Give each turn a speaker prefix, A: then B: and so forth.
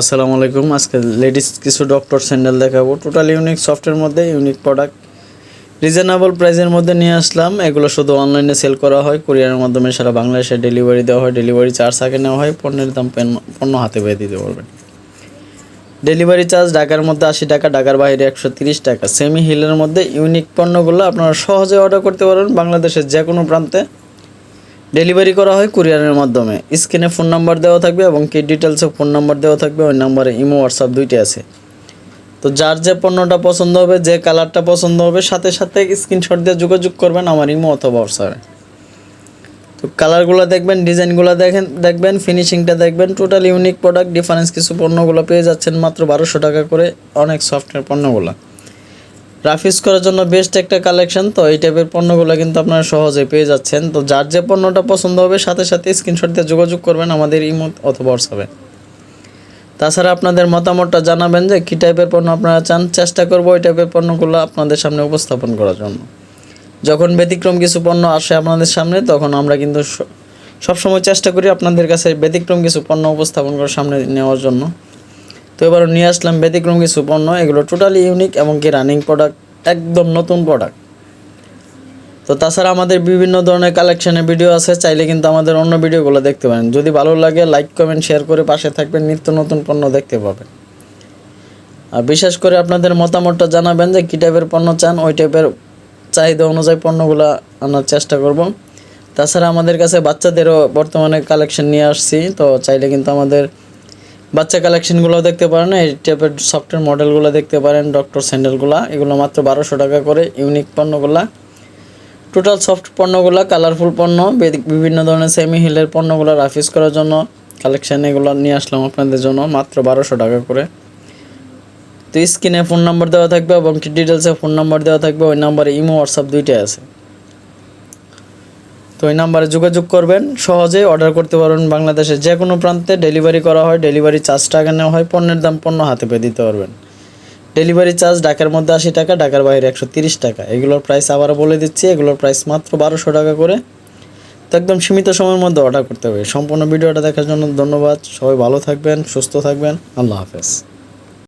A: আসসালামু আলাইকুম। আজকে লেডিস কিছু ডক্টর স্যান্ডেল দেখাবো। টোটাল ইউনিক সফটের মধ্যে ইউনিক প্রোডাক্ট রিজনেবল প্রাইসের মধ্যে নিয়ে আসলাম। এগুলো শুধু অনলাইনে সেল করা হয়। কুরিয়ারের মাধ্যমে সারা বাংলাদেশে ডেলিভারি দেওয়া হয়। ডেলিভারি চার্জ আগে নেওয়া হয়। পণ্যের দাম পণ্য হাতে পেয়ে দিতে পারবেন ডেলিভারি চার্জ ঢাকার মধ্যে আশি টাকা, ঢাকার বাইরে একশো তিরিশ টাকা। সেমি হিলের মধ্যে ইউনিক পণ্যগুলো আপনারা সহজে অর্ডার করতে পারবেন। বাংলাদেশের যে কোনো প্রান্তে। ডেলিভারি করা হয় কুরিয়ারের মাধ্যমে। স্ক্রিনে ফোন নাম্বার দেওয়া থাকবে এবং কি ডিটেলসে ফোন নাম্বার দেওয়া থাকবে। ওই নাম্বারে ইমো, হোয়াটসঅ্যাপ দুইটি আছে। তো যার যে পণ্যটা পছন্দ হবে, যে কালারটা পছন্দ হবে, সাথে সাথে স্ক্রিনশট দিয়ে যোগাযোগ করবেন আমার ইমো অথবা হোয়াটসঅ্যাপে। তো কালারগুলো দেখবেন, ডিজাইনগুলো দেখেন, দেখবেন, ফিনিশিংটা দেখবেন। টোটাল ইউনিক প্রোডাক্ট ডিফারেন্স কিছু পণ্যগুলো পেয়ে যাচ্ছেন মাত্র বারোশো টাকা করে। অনেক সফটওয়্যার পণ্যগুলো। রাফিস করার জন্য বেস্ট একটা কালেকশন তো এই টাইপের পণ্যগুলো কিন্তু আপনারা সহজে পেয়ে যাচ্ছেন। তো যার যে পণ্যটা পছন্দ হবে, সাথে সাথে স্ক্রিনশট দিয়ে যোগাযোগ করবেন আমাদের ইমো অথবা হোয়াটসঅ্যাপে তাছাড়া আপনাদের মতামতটা জানাবেন যে কী টাইপের পণ্য আপনারা চান। চেষ্টা করব ওই টাইপের পণ্যগুলো আপনাদের সামনে উপস্থাপন করার জন্য। যখন ব্যতিক্রম কিছু পণ্য আসে আপনাদের সামনে, তখন আমরা কিন্তু সবসময় চেষ্টা করি আপনাদের কাছে ব্যতিক্রম কিছু পণ্য উপস্থাপন করার সামনে নেওয়ার জন্য। তো এবার নিয়ে আসলাম ব্যতিক্রম কিছু পণ্য। এগুলো টোটালি ইউনিক এবং কি রানিং প্রোডাক্ট একদম নতুন প্রোডাক্ট তো তাছাড়া আমাদের বিভিন্ন ধরনের কালেকশনের ভিডিও আছে, চাইলে কিন্তু আমাদের অন্য ভিডিওগুলো দেখতে পারেন। যদি ভালো লাগে লাইক কমেন্ট শেয়ার করে পাশে থাকবেন, নিত্য নতুন পণ্য দেখতে পাবেন। আর বিশেষ করে আপনাদের মতামতটা জানাবেন যে কী টাইপের পণ্য চান, ওই টাইপের চাহিদা অনুযায়ী পণ্যগুলো আনার চেষ্টা করব। তাছাড়া আমাদের কাছে বাচ্চাদেরও বর্তমানে কালেকশন নিয়ে আসছি, তো চাইলে কিন্তু আমাদের বাচ্চা কালেকশনগুলো দেখতে পারেন, এই টাইপের সফটওয়্যার মডেলগুলো দেখতে পারেন ডক্টর স্যান্ডেলগুলো এগুলো মাত্র বারোশো টাকা করে ইউনিক পণ্যগুলা। টোটাল সফট পণ্যগুলো কালারফুল পণ্য বিভিন্ন ধরনের সেমি হিলের পণ্যগুলো রাফিস করার জন্য কালেকশান এগুলো নিয়ে আসলাম আপনাদের জন্য, মাত্র বারোশো টাকা করে। তো স্ক্রিনে ফোন নাম্বার দেওয়া থাকবে এবং ডিটেলসে ফোন নাম্বার দেওয়া থাকবে, ওই নাম্বারে ইমো হোয়াটসঅ্যাপ দুইটাই আছে। তো ওই নাম্বারে যোগাযোগ করবেন। সহজেই অর্ডার করতে পারবেন বাংলাদেশের যে কোনো প্রান্তে। ডেলিভারি করা হয় ডেলিভারি চার্জ টাকা নেওয়া হয়, পণ্যের দাম পণ্য হাতে পেয়ে দিতে পারবেন। ডেলিভারি চার্জ ঢাকার মধ্যে আশি টাকা, ঢাকার বাইরে একশো তিরিশ টাকা। এগুলোর প্রাইস আবারও বলে দিচ্ছি, এগুলোর প্রাইস মাত্র বারোশো টাকা করে। তো একদম সীমিত সময়ের মধ্যে অর্ডার করতে হবে। সম্পূর্ণ ভিডিওটা দেখার জন্য ধন্যবাদ। সবাই ভালো থাকবেন, সুস্থ থাকবেন। আল্লাহ হাফেজ।